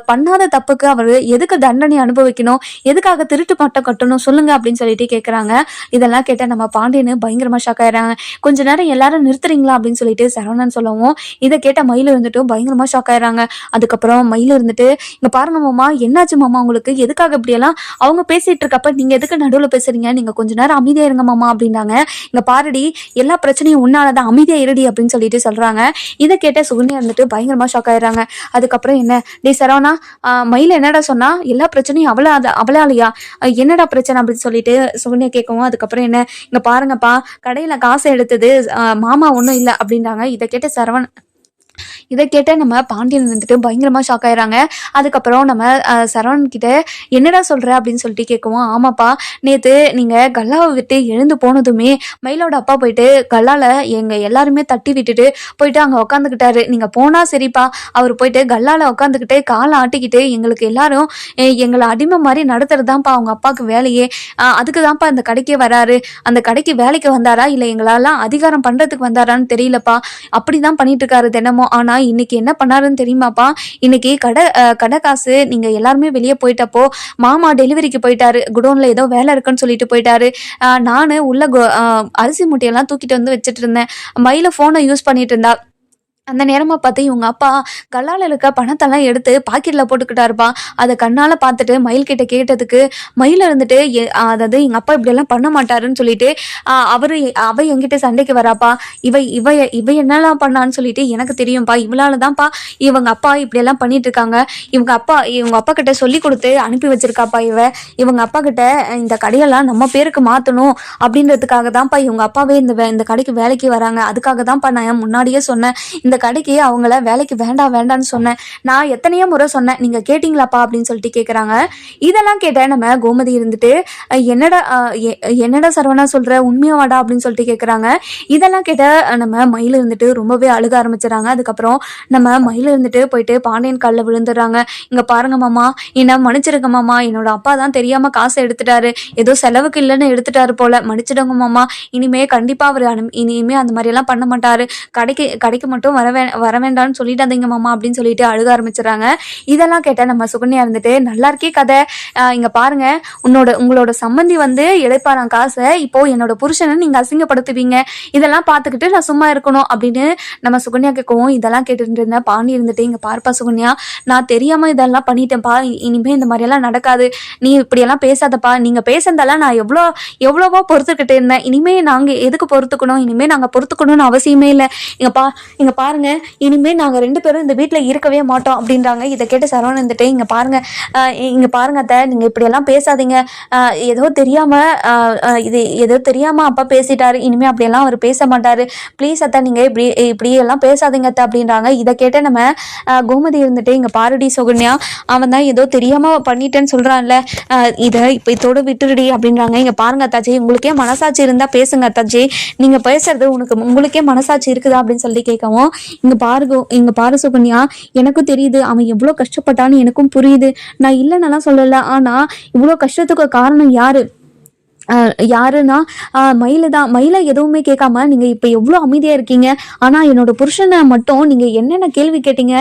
பண்ணாத தப்புக்கு அவரு எதுக்கு தண்டனை அனுபவிக்கணும்? எதுக்காக திருட்டு பட்டம் கட்டணும்? சொல்லுங்க அப்படின்னு சொல்லிட்டு கேக்குறாங்க. இதெல்லாம் கேட்டா நம்ம பாண்டியன்னு பயங்கரமா ஷாக் ஆயிடுறாங்க. கொஞ்ச நேரம் எல்லாரும் நிறுத்துறீங்களா? அப்படின்னு சொல்லிட்டு சரவணன் சொல்லவும். இதை கேட்ட மயில் இருந்துட்டும் பயங்கரமா ஷாக் ஆயிடுறாங்க. அதுக்கப்புறம் மயில் இருந்துட்டு இங்க பாருங்க மாமா என்னாச்சு மாமா உங்களுக்கு? எதுக்காக இப்படியெல்லாம் அவங்க பேசிட்டு இருக்கப்ப நீங்க எதுக்கு நடுவுல பேசுறீங்க? நீங்க கொஞ்ச நேரம் அமைதியா இருங்க மாமா அப்படின்னாங்க இங்க பாருடி எல்லா பிரச்சனையும் உன்னாலதான். அமைதியா இருடி அப்படின்னு சொல்லிட்டு சொல்றாங்க. இதை கேட்ட சுகுனியா இருந்துட்டு பயங்கரமா ஷாக் ஆயிடுறாங்க. அதுக்கப்புறம் என்ன? டே சரவணா ஆஹ் மயில் என்னடா சொன்னா? எல்லா பிரச்சனையும் அவளா அவளாலையா? என்னடா பிரச்சனை? அப்படின்னு சொல்லிட்டு சுகுனியா கேட்கவும் அதுக்கப்புறம் என்ன? இங்க பாருங்கப்பா கடையில காசு எடுத்தது மாமா ஒன்றும் இல்லை அப்படின்றாங்க. இதை கேட்ட சரவண் இதை கேட்ட நம்ம பாண்டியன் வந்துட்டு பயங்கரமா ஷாக் ஆயிடுறாங்க. அதுக்கப்புறம் நம்ம அஹ், சரவணன் கிட்ட என்னடா சொல்ற? அப்படின்னு சொல்லிட்டு கேட்குவோம் ஆமாப்பா நேத்து நீங்க கல்லாவை விட்டு எழுந்து போனதுமே மயிலோட அப்பா போயிட்டு கல்லால எங்க எல்லாருமே தட்டி விட்டுட்டு போயிட்டு அங்க உட்காந்துக்கிட்டாரு நீங்க போனா சரிப்பா. அவர் போயிட்டு கல்லால உட்காந்துக்கிட்டு காலை ஆட்டிக்கிட்டு எங்களுக்கு எல்லாரும் எங்களை அடிமை மாதிரி நடத்துறதுதான்ப்பா அவங்க அப்பாவுக்கு வேலையே. அதுக்குதான்ப்பா அதுக்கு தான்ப்பா கடைக்கே வராரு. அந்த கடைக்கு வேலைக்கு வந்தாரா? இல்ல எங்களெல்லாம் அதிகாரம் பண்றதுக்கு வந்தாரான்னு தெரியலப்பா. அப்படிதான் பண்ணிட்டு இருக்காரு தினமும். ஆனா இன்னைக்கு என்ன பண்ணாருன்னு தெரியுமாப்பா? இன்னைக்கு கடை கடை காசு நீங்க எல்லாருமே வெளியே போயிட்டப்போ மாமா டெலிவரிக்கு போயிட்டாரு. குடோன்ல ஏதோ வேலை இருக்குன்னு சொல்லிட்டு போயிட்டாரு. நான் நானு உள்ள அரிசி மூட்டையெல்லாம் தூக்கிட்டு வந்து வச்சுட்டு இருந்தேன். மயில போனை யூஸ் பண்ணிட்டு இருந்தா. அந்த நேரமாக பார்த்து இவங்க அப்பா கல்லால் இருக்க பணத்தெல்லாம் எடுத்து பாக்கெட்டில் போட்டுக்கிட்டாருப்பா. அதை கண்ணால் பார்த்துட்டு மயில்கிட்ட கேட்டதுக்கு மயில் இருந்துட்டு அதாவது எங்கள் அப்பா இப்படியெல்லாம் பண்ண மாட்டாருன்னு சொல்லிட்டு அவர் அவரு அவ என்கிட்ட சண்டைக்கு வராப்பா. இவ இவ இவ என்னெல்லாம் பண்ணான்னு சொல்லிட்டு எனக்கு தெரியும்ப்பா இவளால தான்ப்பா இவங்க அப்பா இப்படியெல்லாம் பண்ணிட்டு இருக்காங்க இவங்க அப்பா இவங்க அப்பா கிட்ட சொல்லி கொடுத்து அனுப்பி வச்சிருக்காப்பா இவ. இவங்க அப்பா கிட்ட இந்த கடையெல்லாம் நம்ம பேருக்கு மாற்றணும் அப்படின்றதுக்காக தான்ப்பா இவங்க அப்பாவே இந்த வே- இந்த கடைக்கு வேலைக்கு வராங்க. அதுக்காக தான்ப்பா நான் முன்னாடியே சொன்னேன். இந்த கடைக்கு அவங்கள வேலைக்கு வேண்டாம் வேண்டாம்னு சொன்னேன். நான் எத்தனையோ முறை சொன்னேன். நீங்க கேட்டிங்களாப்பா அப்படின்னு சொல்லிட்டு கேட்குறாங்க இதெல்லாம் கேட்டேன். நம்ம கோமதி இருந்துட்டு என்னடா எ- என்னடா சரவணா சொல்ற? உண்மையாவாடா? அப்படின்னு சொல்லிட்டு கேட்குறாங்க இதெல்லாம் கேட்ட நம்ம மயில் இருந்துட்டு ரொம்பவே அழுக ஆரம்பிச்சிடறாங்க. அதுக்கப்புறம் நம்ம மயில் இருந்துட்டு போயிட்டு பாண்டியன் காலில் விழுந்துடுறாங்க. இங்க பாருங்க மாமா என்ன மன்னிச்சிருங்க மாமா. என்னோட அப்பா தான் தெரியாம காசு எடுத்துட்டாரு. ஏதோ செலவுக்கு இல்லைன்னு எடுத்துட்டாரு போல. மன்னிச்சிடுங்க மாமா. இனிமே கண்டிப்பா அவர் இனிமே அந்த மாதிரி எல்லாம் பண்ண மாட்டாரு. கடைக்கு கடைக்கு மட்டும் வரவே வர வேண்டாம்னு சொல்லிட்டாதீங்க மாமா அப்படின்னு சொல்லிட்டு அழுக ஆரம்பிச்சிடறாங்க. இதெல்லாம் கேட்டால் நம்ம சுகன்யா இருந்துட்டு நல்லா இருக்கே கதை. இங்கே இங்க பாருங்க. உன்னோட உங்களோட சம்மந்தி வந்து இழைப்பாராம் காசை. இப்போ என்னோட புருஷனை நீங்க அசிங்கப்படுத்துவீங்க. இதெல்லாம் பார்த்துக்கிட்டு நான் சும்மா இருக்கணும் அப்படின்னு நம்ம சுகன்யா கேட்கவும் இதெல்லாம் கேட்டுட்டு இருந்தேன் பாண்டி இருந்துட்டு இங்க பார்ப்பா சுகன்யா. நான் தெரியாம இதெல்லாம் பண்ணிட்டேன்ப்பா. இனிமேல் இனிமே இந்த மாதிரி எல்லாம் நடக்காது. நீ இப்படியெல்லாம் பேசாதப்பா. நீங்க பேசுனதெல்லாம் நான் எவ்வளோ எவ்வளவோ பொறுத்துக்கிட்டு இருந்தேன். இனிமே நாங்க எதுக்கு பொறுத்துக்கணும்? இனிமே நாங்க பொறுத்துக்கணும்னு அவசியமே இல்லை. இங்க பா இங்க பா பாருங்க இனிமேல் நாங்கள் ரெண்டு பேரும் இந்த வீட்டில் இருக்கவே மாட்டோம் அப்படின்றாங்க. இதை கேட்டு சரவணன் இருந்துட்டு இங்கே பாருங்க இங்கே பாருங்க அத்தை நீங்கள் இப்படியெல்லாம் பேசாதீங்க. ஏதோ தெரியாமல் இது ஏதோ தெரியாமல் அப்பா பேசிட்டாரு இனிமேல் அப்படியெல்லாம் அவர் பேச மாட்டாரு. ப்ளீஸ் அத்தை நீங்கள் இப்படி இப்படியெல்லாம் பேசாதீங்க அத்தை அப்படின்றாங்க. இதை கேட்ட நம்ம கோமதி இருந்துட்டு இங்கே பாருடி சுகன்யா அவன் தான் ஏதோ தெரியாமல் பண்ணிட்டேன்னு சொல்கிறான்ல இதை இப்போ இதோட விட்டுருடி அப்படின்றாங்க. இங்கே பாருங்க அத்தாச்சி உங்களுக்கே மனசாட்சி இருந்தால் பேசுங்க அத்தாச்சி. நீங்கள் பேசுறது உனக்கு உங்களுக்கே மனசாட்சி இருக்குதா அப்படின்னு சொல்லி கேட்கவும் இங்க பாருங்க இங்க பாரு சுகன்யா எனக்கும் தெரியுது அவன் எவ்வளோ கஷ்டப்பட்டான்னு எனக்கும் புரியுது. நான் இல்லைன்னலாம் சொல்லல ஆனா இவ்வளோ கஷ்டத்துக்கு காரணம் யாரு? யாருன்னா மயில தான். மயில எதுவுமே கேட்காம நீங்க இப்ப எவ்வளோ அமைதியா இருக்கீங்க? ஆனா என்னோட புருஷனை மட்டும் நீங்க என்னென்ன கேள்வி கேட்டீங்க?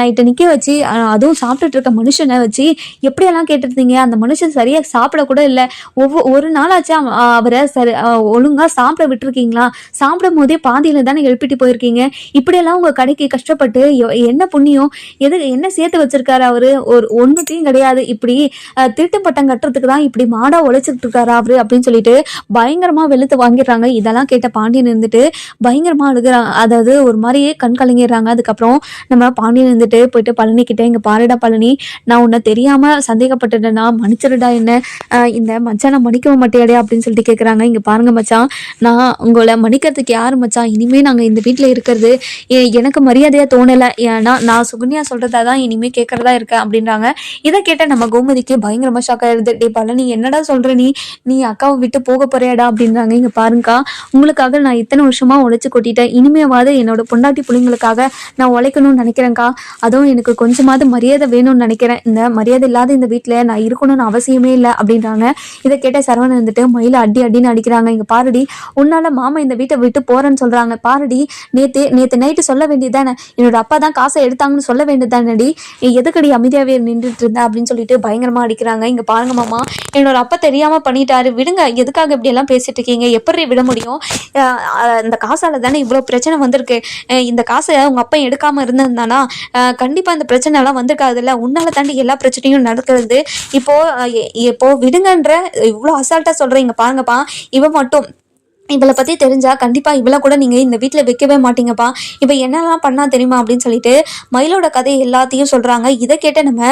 நைட்டு நிக்க வச்சு அதுவும் சாப்பிட்டுட்டு இருக்க மனுஷனை வச்சு எப்படியெல்லாம் கேட்டிருந்தீங்க? அந்த மனுஷன் சரியா சாப்பிட கூட இல்லை. ஒவ்வொரு ஒரு நாளாச்சும் அவரை சரி ஒழுங்கா சாப்பிட விட்டுருக்கீங்களா? சாப்பிடும் போதே பாதியில தானே எழுப்பிட்டு போயிருக்கீங்க? இப்படியெல்லாம் உங்க கடைக்கு கஷ்டப்பட்டு எ- என்ன புண்ணியம்? எது என்ன சேர்த்து வச்சிருக்காரு அவரு? ஒரு ஒன்றுத்தையும் கிடையாது. இப்படி திருட்டு பட்டம் கட்டுறதுக்கு தான் இப்படி மாடா உழைச்சிட்டு இருக்காரு அவரு. அப்படின்னு சொல்லிட்டு பயங்கரமா வெளுத்து வாங்கிடுறாங்க. இதெல்லாம் கேட்ட பாண்டியன் இருந்துட்டு பயங்கரமா அழுகிறாங்க அதாவது ஒரு மாதிரியே கண் கலங்கிடுறாங்க. அதுக்கப்புறம் நம்ம பாண்டியன் இருந்துட்டு போயிட்டு பழனி கிட்ட இங்க பாருடா பழனி. நான் உன்னை தெரியாம சந்தேகப்பட்டுட்டேன்னா மன்னிச்சிருடா என்ன? இந்த மச்சான் நான் மன்னிக்கவும் மாட்டேடே அப்படின்னு சொல்லிட்டு கேட்குறாங்க இங்க பாருங்க மச்சான். நான் உங்களை மன்னிக்கிறதுக்கு யாரு மச்சான்? இனிமே நாங்க இந்த வீட்டில் இருக்கிறது எனக்கு மரியாதையா தோணல. ஏன்னா நான் சுகன்யா சொல்றதா தான் இனிமே கேட்கறதா இருக்கேன் அப்படின்றாங்க. இதை கேட்ட நம்ம கோமதிக்கு பயங்கரமா ஷாக் ஆயிருது. டே பழனி என்னடா சொல்ற நீ? நீ அக்காவை விட்டு போக போறியாடா அப்படின்றாங்க. இங்க பாருங்கக்கா உங்களுக்காக நான் இத்தனை வருஷமா உழைச்சு கொட்டிட்டேன். இனிமேவாது என்னோட பொண்டாட்டி பிள்ளைங்களுக்காக நான் உழைக்கணும்னு நினைக்கிறேன்க்கா. அதுவும் எனக்கு கொஞ்சமாவது மரியாதை வேணும்னு நினைக்கிறேன். இந்த மரியாதை இல்லாத இந்த வீட்டில் நான் இருக்கணும்னு அவசியமே இல்லை அப்படின்றாங்க. இதை கேட்ட சரவணன் வந்துட்டு மயில அடி அடின்னு அடிக்கிறாங்க. இங்க பாருடி உன்னால மாமா இந்த வீட்டை விட்டு போறேன்னு சொல்றாங்க. பாருடி நேத்து நேத்து நைட்டு சொல்ல வேண்டியதானே என்னோட அப்பா தான் காசை எடுத்தாங்கன்னு சொல்ல வேண்டியதானடி எதுக்கடி அமைதியாவே நின்றுட்டு இருந்த அப்படின்னு சொல்லிட்டு பயங்கரமா அடிக்கிறாங்க. இங்க பாருங்க மாமா என்னோட அப்பா தெரியாம பண்ணிட்டாரு. விடுங்க எதுக்காக இப்படி எல்லாம் பேசிட்டு இருக்கீங்க? எப்படி விட முடியும்? இந்த காசால தானே இவ்வளோ பிரச்சனை வந்திருக்கு. இந்த காசை உங்க அப்பா எடுக்காம இருந்திருந்தானா? கண்டிப்பா இந்த பிரச்சனை எல்லாம் வந்திருக்காதுல்ல. உன்னால தாண்டி எல்லா பிரச்சனையும் நடக்கிறது. இப்போ இப்போ விடுங்கன்ற இவ்வளோ அசால்ட்டா சொல்றீங்க. பாருங்கப்பா இவன் மட்டும் இவளை பற்றி தெரிஞ்சால் கண்டிப்பாக இவளை கூட நீங்கள் இந்த வீட்டில் வைக்கவே மாட்டீங்கப்பா. இப்போ என்னெல்லாம் பண்ணால் தெரியுமா அப்படின்னு சொல்லிட்டு மயிலோட கதை எல்லாத்தையும் சொல்கிறாங்க இதை கேட்ட நம்ம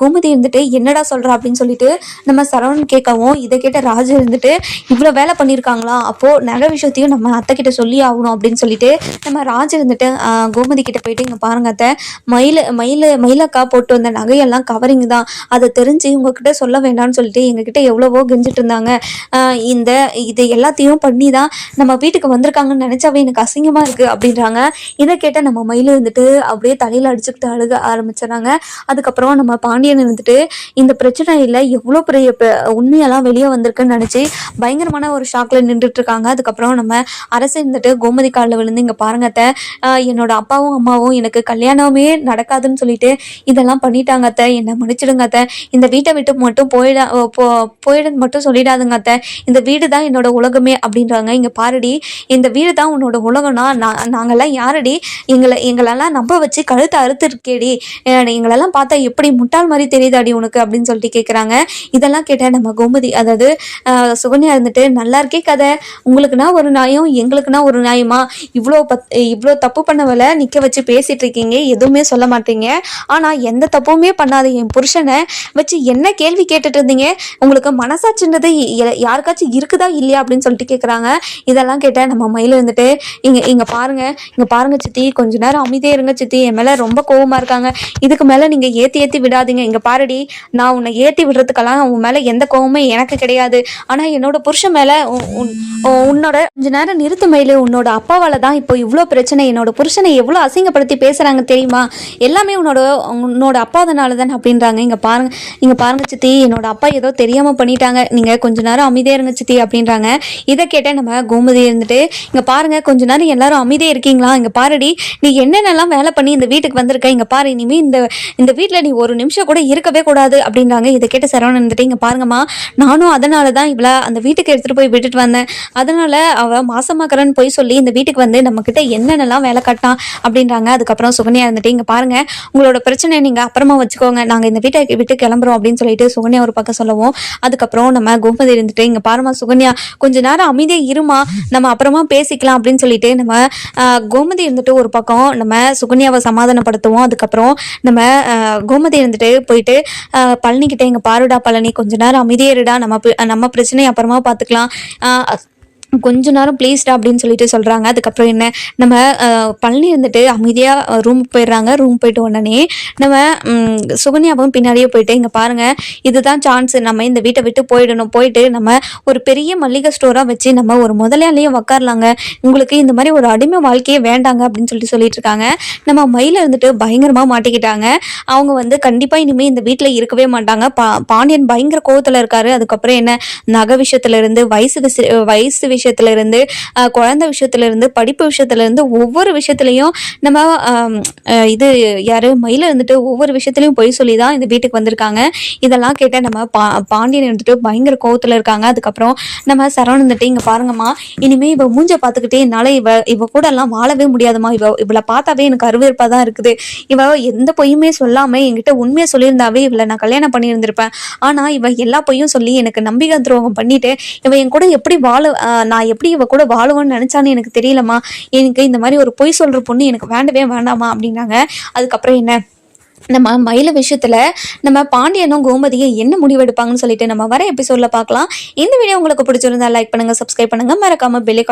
கோமதி இருந்துட்டு என்னடா சொல்கிறா அப்படின்னு சொல்லிட்டு நம்ம சரவணன் கேட்கவும் இதை கேட்ட ராஜு இருந்துட்டு இவ்வளோ வேலை பண்ணியிருக்காங்களா? அப்போது நகை விஷயத்தையும் நம்ம அத்தை கிட்ட சொல்லி ஆகணும் அப்படின்னு சொல்லிட்டு நம்ம ராஜு இருந்துட்டு கோமதி கிட்ட போயிட்டு இங்கே பாருங்க அத்தை மயில் மயில் மயிலக்கா போட்டு வந்த நகையெல்லாம் கவரிங் தான். அதை தெரிஞ்சு உங்ககிட்ட சொல்ல வேண்டாம்னு சொல்லிட்டு எங்ககிட்ட எவ்வளவோ கெஞ்சிட்டு இருந்தாங்க. இந்த இது எல்லாத்தையும் பண்ணி தான் நம்ம வீட்டுக்கு வந்திருக்காங்கன்னு நினச்சாவே எனக்கு அசிங்கமாக இருக்கு அப்படின்றாங்க. இதை கேட்ட நம்ம மயில் இருந்துட்டு அப்படியே தலையில் அடிச்சுக்கிட்டு அழுக ஆரம்பிச்சிடறாங்க. அதுக்கப்புறம் நம்ம பாண்டியன் இருந்துட்டு இந்த பிரச்சனையில் எவ்வளோ பெரிய உண்மையெல்லாம் வெளியே வந்திருக்குன்னு நினச்சி பயங்கரமான ஒரு ஷாக்கில் நின்றுட்டு இருக்காங்க. அதுக்கப்புறம் நம்ம அரசு இருந்துட்டு கோமதி காலில் விழுந்து இங்கே பாருங்க அத்தை என்னோட அப்பாவும் அம்மாவும் எனக்கு கல்யாணமே நடக்காதுன்னு சொல்லிட்டு இதெல்லாம் பண்ணிட்டாங்க அத்தை. என்னை மன்னிச்சிடுங்க அத்தை. இந்த வீட்டை விட்டு மட்டும் போயிட போ போயிடுன்னு மட்டும் சொல்லிடாதுங்க அத்தை. இந்த வீடு தான் என்னோட உலகமே அப்படின்றாங்க இங்க பாருடி இந்த வீடு தான் உன்னோட உலகம்னா நான் நாங்கெல்லாம் யாரடி? எங்களை எங்களெல்லாம் நம்ப வச்சு கழுத்தை அறுத்துருக்கேடி. இருக்கேடி எங்களெல்லாம் பார்த்தா எப்படி முட்டாள் மாதிரி தெரியுதாடி உனக்கு அப்படின்னு சொல்லிட்டு கேட்குறாங்க இதெல்லாம் கேட்ட நம்ம கோமதி அதாவது சுகன்யா இருந்துட்டு நல்லா இருக்கே கதை. உங்களுக்குன்னா ஒரு நியாயம் எங்களுக்குன்னா ஒரு நியாயமா? இவ்வளோ பத் இவ்வளோ தப்பு பண்ணவளை நிற்க வச்சு பேசிட்டு இருக்கீங்க எதுவுமே சொல்ல மாட்டீங்க. ஆனால் எந்த தப்புமே பண்ணாத என் புருஷனை வச்சு என்ன கேள்வி கேட்டுட்டு இருந்தீங்க? உங்களுக்கு மனசாட்சின்றது யாருக்காச்சும் இருக்குதா இல்லையா? அப்படின்னு சொல்லிட்டு கேட்குறாங்க இதெல்லாம் கேட்டால் நம்ம மயில் வந்துட்டு இங்கே இங்கே பாருங்க இங்கே பாருங்க சித்தி கொஞ்ச நேரம் அமைதியாக இருங்க சித்தி என் மேலே ரொம்ப கோவமா இருக்காங்க. இதுக்கு மேலே நீங்கள் ஏற்றி ஏற்றி விடாதீங்க. இங்கே பாருடி நான் உன்னை ஏற்றி விடுறதுக்கெல்லாம் உன் மேலே எந்த கோவமும் எனக்கு கிடையாது. ஆனால் என்னோட புருஷன் மேலே உன்னோட கொஞ்ச நேரம் நிறுத்து மயில். உன்னோட அப்பாவால தான் இப்போ இவ்வளோ பிரச்சனை. என்னோட புருஷனை எவ்வளோ அசிங்கப்படுத்தி பேசுகிறாங்க தெரியுமா? எல்லாமே உன்னோட உன்னோட அப்பாதனால தான் அப்படின்றாங்க. இங்கே பாருங்க இங்கே பாருங்க சித்தி என்னோட அப்பா ஏதோ தெரியாமல் பண்ணிட்டாங்க. நீங்கள் கொஞ்ச நேரம் அமைதியாக இருங்க சித்தி அப்படின்றாங்க. இதை கேட்ட நம்ம கோமதி இருந்துட்டு இங்கே பாருங்க கொஞ்ச நேரம் எல்லாரும் அமைதியாக இருக்கீங்களா? இங்கே பாருடி நீ என்னென்னலாம் வேலை பண்ணி இந்த வீட்டுக்கு வந்திருக்க? இங்கே பாரு இனிமே இந்த இந்த வீட்டில் நீ ஒரு நிமிஷம் கூட இருக்கவே கூடாது அப்படின்றாங்க. இதை கேட்ட சரவணன் இருந்துட்டு இங்கே பாருங்கம்மா நானும் அதனால தான் இவ்வளோ அந்த வீட்டுக்கு எடுத்துகிட்டு போய் விட்டுட்டு வந்தேன். அதனால அவள் மாசமாக்கிறன்னு போய் சொல்லி இந்த வீட்டுக்கு வந்து நம்மக்கிட்ட என்னென்னலாம் வேலை காட்டான் அப்படின்றாங்க. அதுக்கப்புறம் சுகன்யா இருந்துட்டு இங்கே பாருங்க உங்களோட பிரச்சனை நீங்கள் அப்புறமா வச்சுக்கோங்க. நாங்கள் இந்த வீட்டை விட்டு கிளம்புறோம் அப்படின்னு சொல்லிட்டு சுகன்யா ஒரு பக்கம் சொல்லவும் அதுக்கப்புறம் நம்ம கோமதி இருந்துட்டு இங்கே பாருமா சுகன்யா கொஞ்ச நேரம் அமைதியாக இருமா நம்ம அப்புறமா பேசிக்கலாம் அப்படின்னு சொல்லிட்டு நம்ம கோமதி இருந்துட்டு ஒரு பக்கம் நம்ம சுகன்யாவை சமாதானப்படுத்துவோம். அதுக்கப்புறம் நம்ம கோமதி இருந்துட்டு போயிட்டு பழனிக்கிட்டே பழனிக்கிட்ட பாருடா பழனி கொஞ்ச நேரம் அமைதியேறுடா நம்ம நம்ம பிரச்சனையை அப்புறமா பார்த்துக்கலாம். கொஞ்ச நேரம் ப்ளீஸ்டா அப்படின்னு சொல்லிட்டு சொல்கிறாங்க அதுக்கப்புறம் என்ன? நம்ம பழனி இருந்துட்டு அமைதியாக ரூமுக்கு போயிடுறாங்க. ரூம் போயிட்டு உடனே நம்ம சுகன்யாவும் பின்னாடியே போயிட்டு இங்கே பாருங்கள் இதுதான் சான்ஸ் நம்ம இந்த வீட்டை விட்டு போயிடணும். போயிட்டு நம்ம ஒரு பெரிய மளிகை ஸ்டோராக வச்சு நம்ம ஒரு முதலாளியும் உக்காரலாங்க. உங்களுக்கு இந்த மாதிரி ஒரு அடிமை வாழ்க்கையே வேண்டாங்க. அப்படின்னு சொல்லிட்டு சொல்லிட்டு இருக்காங்க. நம்ம மயில இருந்துட்டு பயங்கரமாக மாட்டிக்கிட்டாங்க. அவங்க வந்து கண்டிப்பாக இனிமேல் இந்த வீட்டில் இருக்கவே மாட்டாங்க. பா பாண்டியன் பயங்கர கோவத்தில் இருக்காரு. அதுக்கப்புறம் என்ன? நகை விஷயத்துல இருந்து வயசு வயசு விஷயம் இருந்து குழந்தை விஷயத்துல இருந்து படிப்பு விஷயத்துல இருந்து ஒவ்வொரு விஷயத்துலையும் நம்ம இது யாரு மயில இருந்துட்டு ஒவ்வொரு விஷயத்துலையும் பொய் சொல்லி தான் இந்த வீட்டுக்கு வந்திருக்காங்க. இதெல்லாம் கேட்ட நம்ம பா பாண்டியன் இருந்துட்டு பயங்கர கோவத்துல இருக்காங்க. அதுக்கப்புறம் நம்ம சரவணன் இருந்துட்டு இங்க பாருங்கம்மா இனிமே இவ மூஞ்ச பார்த்துக்கிட்டே என்னால இவ இவ கூட எல்லாம் வாழவே முடியாதும்மா. இவ இவளை பார்த்தாவே எனக்கு அருவேற்பாக தான் இருக்குது. இவ எந்த பொய்யுமே சொல்லாம என்கிட்ட உண்மையை சொல்லியிருந்தாவே இவளை நான் கல்யாணம் பண்ணியிருந்திருப்பேன். ஆனா இவ எல்லா பொய்யும் சொல்லி எனக்கு நம்பிக்கை துரோகம் பண்ணிட்டு இவ என் கூட எப்படி வாழ நான் எப்படி இவ கூட வாழுவேன்னு நினைச்சான்னு எனக்கு தெரியலம்மா. எனக்கு இந்த மாதிரி ஒரு பொய் சொல்ற பொண்ணு எனக்கு வேண்டவே வேண்டாமா அப்படின்னாங்க. அதுக்கப்புறம் என்ன? நம்ம மயில விஷயத்துல நம்ம பாண்டியனும் கோமதியும் என்ன முடிவெடுப்பாங்கன்னு சொல்லிட்டு நம்ம வர எபிசோட்ல பார்க்கலாம். இந்த வீடியோ உங்களுக்கு பிடிச்சிருந்தா லைக் பண்ணுங்க சப்ஸ்கிரைப் பண்ணுங்க. மறக்காம பெல்லை